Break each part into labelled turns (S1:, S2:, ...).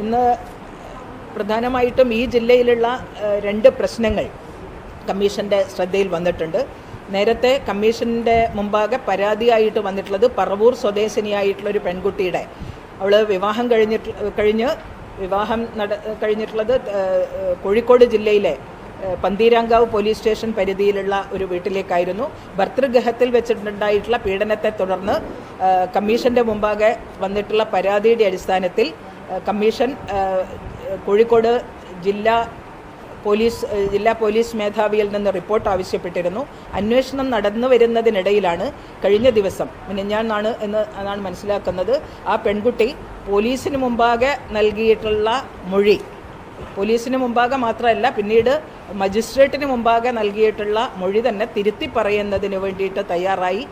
S1: ഇന്ന് പ്രധാനമായിട്ടും ഈ ജില്ലയിലുള്ള രണ്ട് പ്രശ്നങ്ങൾ കമ്മീഷന്റെ ശ്രദ്ധയിൽ വന്നിട്ടുണ്ട്. നേരത്തെ കമ്മീഷന്റെ മുമ്പാകെ പരാതിയായിട്ട് വന്നിട്ടുള്ളത് പറവൂർ സ്വദേശിനിയായിട്ടുള്ള ഒരു പെൺകുട്ടിയുടെ. അവൾ വിവാഹം കഴിഞ്ഞിട്ട് കഴിഞ്ഞ് വിവാഹം നട കഴിഞ്ഞിട്ടുള്ളത് കോഴിക്കോട് ജില്ലയിലെ പന്തീരാങ്കാവ് പോലീസ് സ്റ്റേഷൻ പരിധിയിലുള്ള ഒരു വീട്ടിലേക്കായിരുന്നു. ഭർത്തൃഗൃഹത്തിൽ വെച്ചിട്ടുണ്ടായിട്ടുള്ള പീഡനത്തെ തുടർന്ന് കമ്മീഷന്റെ മുമ്പാകെ വന്നിട്ടുള്ള പരാതിയുടെ അടിസ്ഥാനത്തിൽ കമ്മീഷൻ കോഴിക്കോട് ജില്ലാ പോലീസ് ജില്ലാ പോലീസ് മേധാവിയിൽ നിന്ന് റിപ്പോർട്ട് ആവശ്യപ്പെട്ടിരുന്നു. അന്വേഷണം നടന്നു വരുന്നതിനിടയിലാണ് കഴിഞ്ഞ ദിവസം മിനിഞ്ഞാന്നാണ് എന്ന് എന്നാണ് മനസ്സിലാക്കുന്നത് ആ പെൺകുട്ടി പോലീസിന് മുമ്പാകെ നൽകിയിട്ടുള്ള മൊഴി. പോലീസിന് മുമ്പാകെ മാത്രമല്ല പിന്നീട് മജിസ്ട്രേറ്റിന് മുമ്പാകെ നൽകിയിട്ടുള്ള മൊഴി തന്നെ തിരുത്തി പറയുന്നതിന് വേണ്ടിയിട്ട് തയ്യാറായി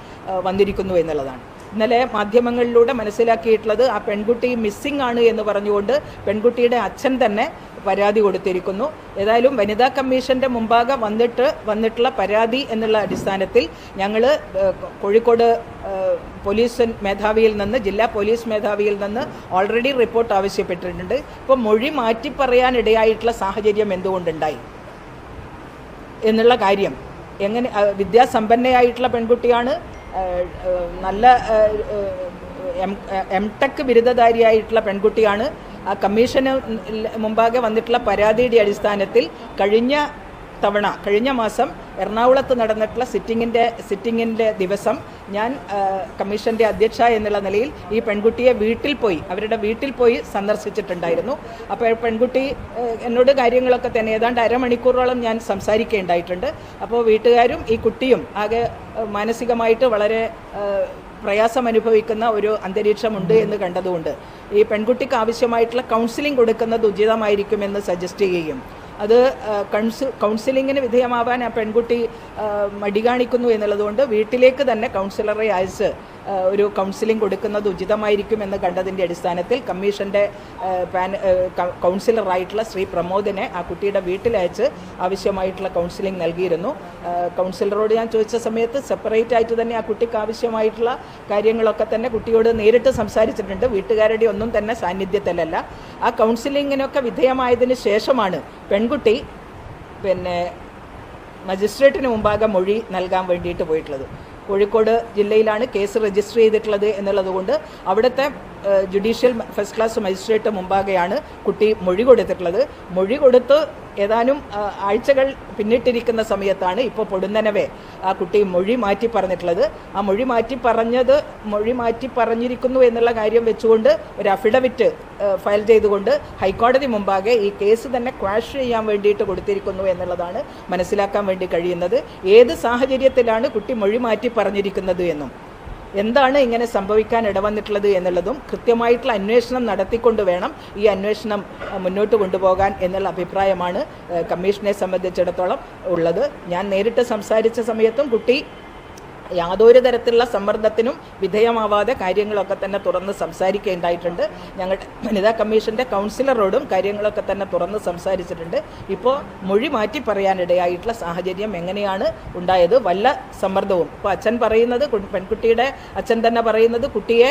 S1: വന്നിരിക്കുന്നു എന്നുള്ളതാണ്. ഇന്നലെ മാധ്യമങ്ങളിലൂടെ മനസ്സിലാക്കിയിട്ടുള്ളത് ആ പെൺകുട്ടി മിസ്സിംഗ് ആണ് എന്ന് പറഞ്ഞുകൊണ്ട് പെൺകുട്ടിയുടെ അച്ഛൻ തന്നെ പരാതി കൊടുത്തിരിക്കുന്നു. ഏതായാലും വനിതാ കമ്മീഷന്റെ മുമ്പാകെ വന്നിട്ട് വന്നിട്ടുള്ള പരാതി എന്നുള്ള അടിസ്ഥാനത്തിൽ ഞങ്ങൾ കോഴിക്കോട് പോലീസ് മേധാവിയിൽ നിന്ന് ജില്ലാ പോലീസ് മേധാവിയിൽ നിന്ന് ഓൾറെഡി റിപ്പോർട്ട് ആവശ്യപ്പെട്ടിട്ടുണ്ട്. ഇപ്പോൾ മൊഴി മാറ്റി പറയാനിടയായിട്ടുള്ള സാഹചര്യം എന്തുകൊണ്ടുണ്ടായി? എന്നുള്ള കാര്യം. എങ്ങനെ വിദ്യാസമ്പന്നയായിട്ടുള്ള പെൺകുട്ടിയാണ് നല്ല എം ടെക് ബിരുദധാരിയായിട്ടുള്ള പെൺകുട്ടിയാണ്. ആ കമ്മീഷന് മുമ്പാകെ വന്നിട്ടുള്ള പരാതിയുടെ അടിസ്ഥാനത്തിൽ കഴിഞ്ഞ തവണ കഴിഞ്ഞ മാസം എറണാകുളത്ത് നടന്നിട്ടുള്ള സിറ്റിങ്ങിന്റെ സിറ്റിങ്ങിന്റെ ദിവസം ഞാൻ കമ്മീഷന്റെ അധ്യക്ഷ എന്നുള്ള നിലയിൽ ഈ പെൺകുട്ടിയെ വീട്ടിൽ പോയി അവരുടെ വീട്ടിൽ പോയി സന്ദർശിച്ചിട്ടുണ്ടായിരുന്നു. അപ്പോൾ പെൺകുട്ടി എന്നോട് കാര്യങ്ങളൊക്കെ തന്നെ ഏതാണ്ട് അരമണിക്കൂറോളം ഞാൻ സംസാരിക്കേണ്ടായിട്ടുണ്ട്. അപ്പോൾ വീട്ടുകാരും ഈ കുട്ടിയും ആകെ മാനസികമായിട്ട് വളരെ പ്രയാസം അനുഭവിക്കുന്ന ഒരു അന്തരീക്ഷമുണ്ട് എന്ന് കണ്ടതുകൊണ്ട് ഈ പെൺകുട്ടിക്ക് ആവശ്യമായിട്ടുള്ള കൗൺസിലിംഗ് കൊടുക്കുന്നത് ഉചിതമായിരിക്കുമെന്ന് സജസ്റ്റ് ചെയ്യുകയും അത് ആ, കൗൺസിലിങ്ങിന് വിധേയമാവാൻ ആ പെൺകുട്ടി മടി കാണിക്കുന്നു എന്നുള്ളതുകൊണ്ട് വീട്ടിലേക്ക് തന്നെ കൗൺസിലറെ അയച്ച് ഒരു കൗൺസിലിംഗ് കൊടുക്കുന്നത് ഉചിതമായിരിക്കും എന്ന് കണ്ടതിന്റെ അടിസ്ഥാനത്തിൽ കമ്മീഷന്റെ പാൻ കൗൺസിലറായിട്ടുള്ള ശ്രീ പ്രമോദിനെ ആ കുട്ടിയുടെ വീട്ടിലയച്ച് ആവശ്യമായിട്ടുള്ള കൗൺസിലിംഗ് നൽകിയിരുന്നു. കൗൺസിലറോട് ഞാൻ ചോദിച്ച സമയത്ത് സെപ്പറേറ്റ് ആയിട്ട് തന്നെ ആ കുട്ടിക്ക് ആവശ്യമായിട്ടുള്ള കാര്യങ്ങളൊക്കെ തന്നെ കുട്ടിയോട് നേരിട്ട് സംസാരിച്ചിട്ടുണ്ട്. വീട്ടുകാരുടെ ഒന്നും തന്നെ സാന്നിധ്യത്തിലല്ല. ആ കൗൺസിലിങ്ങിനൊക്കെ വിധേയമായതിന് ശേഷമാണ് പെൺകുട്ടി പിന്നെ മജിസ്ട്രേറ്റിന് മുമ്പാകെ മൊഴി നൽകാൻ വേണ്ടിയിട്ട് പോയിട്ടുള്ളത്. കോഴിക്കോട് ജില്ലയിലാണ് കേസ് രജിസ്റ്റർ ചെയ്തിട്ടുള്ളത് എന്നുള്ളത് കൊണ്ട് അവിടുത്തെ ജുഡീഷ്യൽ ഫസ്റ്റ് ക്ലാസ് മജിസ്ട്രേറ്റ് മുമ്പാകെയാണ് കുട്ടി മൊഴി കൊടുത്തിട്ടുള്ളത്. മൊഴി കൊടുത്ത് ഏതാനും ആഴ്ചകൾ പിന്നിട്ടിരിക്കുന്ന സമയത്താണ് ഇപ്പോൾ പൊടുന്നനവേ ആ കുട്ടി മൊഴി മാറ്റി പറഞ്ഞിട്ടുള്ളത്. ആ മൊഴി മാറ്റി പറഞ്ഞത് മൊഴി മാറ്റി പറഞ്ഞിരിക്കുന്നു എന്നുള്ള കാര്യം വെച്ചുകൊണ്ട് ഒരു അഫിഡവിറ്റ് ഫയൽ ചെയ്തുകൊണ്ട് ഹൈക്കോടതി മുമ്പാകെ ഈ കേസ് തന്നെ ക്വാഷ് ചെയ്യാൻ വേണ്ടിയിട്ട് കൊടുത്തിരിക്കുന്നു എന്നുള്ളതാണ് മനസ്സിലാക്കാൻ വേണ്ടി കഴിയുന്നത്. ഏത് സാഹചര്യത്തിലാണ് കുട്ടി മൊഴി മാറ്റി പറഞ്ഞിരിക്കുന്നത് എന്നും. എന്താണ് ഇങ്ങനെ സംഭവിക്കാൻ ഇടവന്നിട്ടുള്ളത് എന്നുള്ളതും കൃത്യമായിട്ടുള്ള അന്വേഷണം നടത്തിക്കൊണ്ട് വേണം ഈ അന്വേഷണം മുന്നോട്ട് കൊണ്ടുപോകാൻ എന്നുള്ള അഭിപ്രായമാണ് കമ്മീഷനെ സംബന്ധിച്ചിടത്തോളം ഉള്ളത്. ഞാൻ നേരിട്ട് സംസാരിച്ച സമയത്തും കുട്ടി യാതൊരു തരത്തിലുള്ള സമ്മർദ്ദത്തിനും വിധേയമാവാതെ കാര്യങ്ങളൊക്കെ തന്നെ തുറന്ന് സംസാരിക്കേണ്ടായിട്ടുണ്ട്. ഞങ്ങളുടെ വനിതാ കമ്മീഷന്റെ കൗൺസിലറോടും കാര്യങ്ങളൊക്കെ തന്നെ തുറന്ന് സംസാരിച്ചിട്ടുണ്ട്. ഇപ്പോൾ മൊഴി മാറ്റി പറയാനിടയായിട്ടുള്ള സാഹചര്യം എങ്ങനെയാണ് ഉണ്ടായത്? വല്ല സമ്മർദ്ദവും. ഇപ്പോൾ അച്ഛൻ പറയുന്നത് പെൺകുട്ടിയുടെ അച്ഛൻ തന്നെ പറയുന്നത് കുട്ടിയെ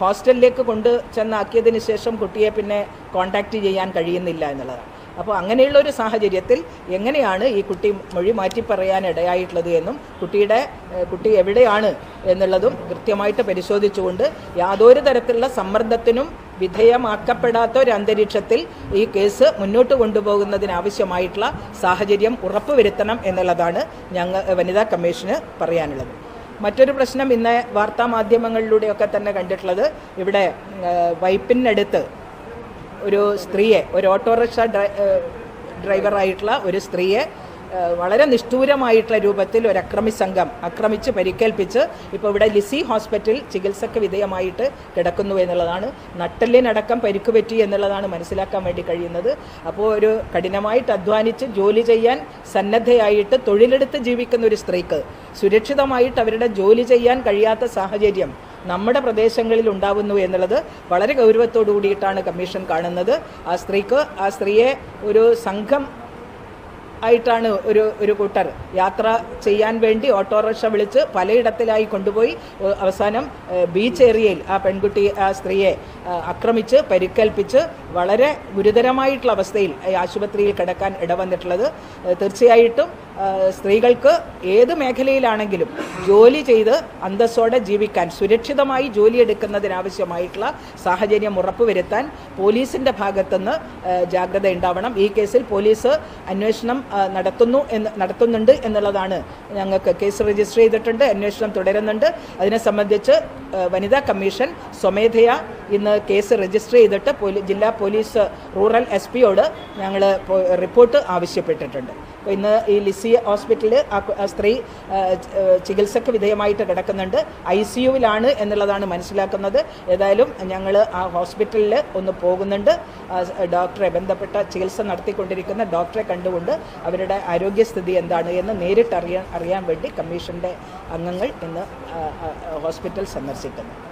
S1: ഹോസ്റ്റലിലേക്ക് കൊണ്ട് ചെന്നാക്കിയതിന് ശേഷം കുട്ടിയെ പിന്നെ കോണ്ടാക്റ്റ് ചെയ്യാൻ കഴിയുന്നില്ല എന്നുള്ളതാണ്. അപ്പോൾ അങ്ങനെയുള്ള ഒരു സാഹചര്യത്തിൽ എങ്ങനെയാണ് ഈ കുട്ടി മൊഴി മാറ്റി പറയാൻ ഇടയായിട്ടുള്ളത് എന്നും കുട്ടിയുടെ കുട്ടി എവിടെയാണ് എന്നുള്ളതും കൃത്യമായിട്ട് പരിശോധിച്ചുകൊണ്ട് യാതൊരു തരത്തിലുള്ള സമ്മർദ്ദത്തിനും വിധേയമാക്കപ്പെടാത്ത ഒരു അന്തരീക്ഷത്തിൽ ഈ കേസ് മുന്നോട്ട് കൊണ്ടുപോകുന്നതിനാവശ്യമായിട്ടുള്ള സാഹചര്യം ഉറപ്പുവരുത്തണം എന്നുള്ളതാണ് ഞങ്ങൾ വനിതാ കമ്മീഷന് പറയാനുള്ളത്. മറ്റൊരു പ്രശ്നം ഇന്ന് വാർത്താമാധ്യമങ്ങളിലൂടെയൊക്കെ തന്നെ കണ്ടിട്ടുള്ളത് ഇവിടെ വൈപ്പിനടുത്ത് ഒരു സ്ത്രീയെ ഒരു ഓട്ടോറിക്ഷ ഡ്രൈവറായിട്ടുള്ള ഒരു സ്ത്രീയെ വളരെ നിഷ്ഠൂരമായിട്ടുള്ള രൂപത്തിൽ ഒരു അക്രമി സംഘം ആക്രമിച്ച് പരിക്കേൽപ്പിച്ച് ഇപ്പോൾ ഇവിടെ ലിസി ഹോസ്പിറ്റൽ ചികിത്സയ്ക്ക് വിധേയമായിട്ട് കിടക്കുന്നു എന്നുള്ളതാണ്. നട്ടെല്ലിനടക്കം പരിക്ക് പറ്റി എന്നുള്ളതാണ് മനസ്സിലാക്കാൻ വേണ്ടി കഴിയുന്നത്. അപ്പോൾ ഒരു കഠിനമായിട്ട് അധ്വാനിച്ച് ജോലി ചെയ്യാൻ സന്നദ്ധയായിട്ട് തൊഴിലെടുത്ത് ജീവിക്കുന്ന ഒരു സ്ത്രീക്ക് സുരക്ഷിതമായിട്ട് അവരുടെ ജോലി ചെയ്യാൻ കഴിയാത്ത സാഹചര്യം നമ്മുടെ പ്രദേശങ്ങളിൽ ഉണ്ടാവുന്നു എന്നുള്ളത് വളരെ ഗൗരവത്തോടു കൂടിയിട്ടാണ് കമ്മീഷൻ കാണുന്നത്. ആ സ്ത്രീക്ക് ആ സ്ത്രീയെ ഒരു സംഘം ആയിട്ടാണ് ഒരു ഒരു കൂട്ടർ യാത്ര ചെയ്യാൻ വേണ്ടി ഓട്ടോറിക്ഷ വിളിച്ച് പലയിടത്തിലായി കൊണ്ടുപോയി. അവസാനം ബീച്ച് ഏരിയയിൽ ആ പെൺകുട്ടി ആ സ്ത്രീയെ അക്രമിച്ച് പരിക്കേൽപ്പിച്ച് വളരെ ഗുരുതരമായിട്ടുള്ള അവസ്ഥയിൽ ആശുപത്രിയിൽ കിടക്കാൻ ഇടവന്നിട്ടുള്ളത്. തീർച്ചയായിട്ടും സ്ത്രീകൾക്ക് ഏത് മേഖലയിലാണെങ്കിലും ജോലി ചെയ്ത് അന്തസ്സോടെ ജീവിക്കാൻ സുരക്ഷിതമായി ജോലിയെടുക്കുന്നതിനാവശ്യമായിട്ടുള്ള സാഹചര്യം ഉറപ്പുവരുത്താൻ പോലീസിന്റെ ഭാഗത്തുനിന്ന് ജാഗ്രത ഉണ്ടാവണം. ഈ കേസിൽ പോലീസ് അന്വേഷണം നടത്തുന്നു എന്ന് നടത്തുന്നുണ്ട് എന്നുള്ളതാണ് ഞങ്ങൾക്ക് കേസ് രജിസ്റ്റർ ചെയ്തിട്ടുണ്ട് അന്വേഷണം തുടരുന്നുണ്ട്. അതിനെ സംബന്ധിച്ച് വനിതാ കമ്മീഷൻ സ്വമേധയാ ഇന്ന് കേസ് രജിസ്റ്റർ ചെയ്തിട്ട് ജില്ലാ പോലീസ് റൂറൽ എസ് പിയോട് ഞങ്ങൾ റിപ്പോർട്ട് ആവശ്യപ്പെട്ടിട്ടുണ്ട്. അപ്പോൾ ഇന്ന് ഈ ലിസി ഹോസ്പിറ്റലിൽ ആ സ്ത്രീ ചികിത്സക്ക് വിധേയമായിട്ട് കിടക്കുന്നുണ്ട്. ഐ സി യുവിലാണ് എന്നുള്ളതാണ് മനസ്സിലാക്കുന്നത്. ഏതായാലും ഞങ്ങൾ ആ ഹോസ്പിറ്റലിൽ ഒന്ന് പോകുന്നുണ്ട്. ഡോക്ടറെ ബന്ധപ്പെട്ട ചികിത്സ നടത്തിക്കൊണ്ടിരിക്കുന്ന ഡോക്ടറെ കണ്ടുകൊണ്ട് അവരുടെ ആരോഗ്യസ്ഥിതി എന്താണ് എന്ന് നേരിട്ട് അറിയാൻ അറിയാൻ വേണ്ടി കമ്മീഷന്റെ അംഗങ്ങൾ ഇന്ന് ഹോസ്പിറ്റൽ സന്ദർശിക്കുന്നു.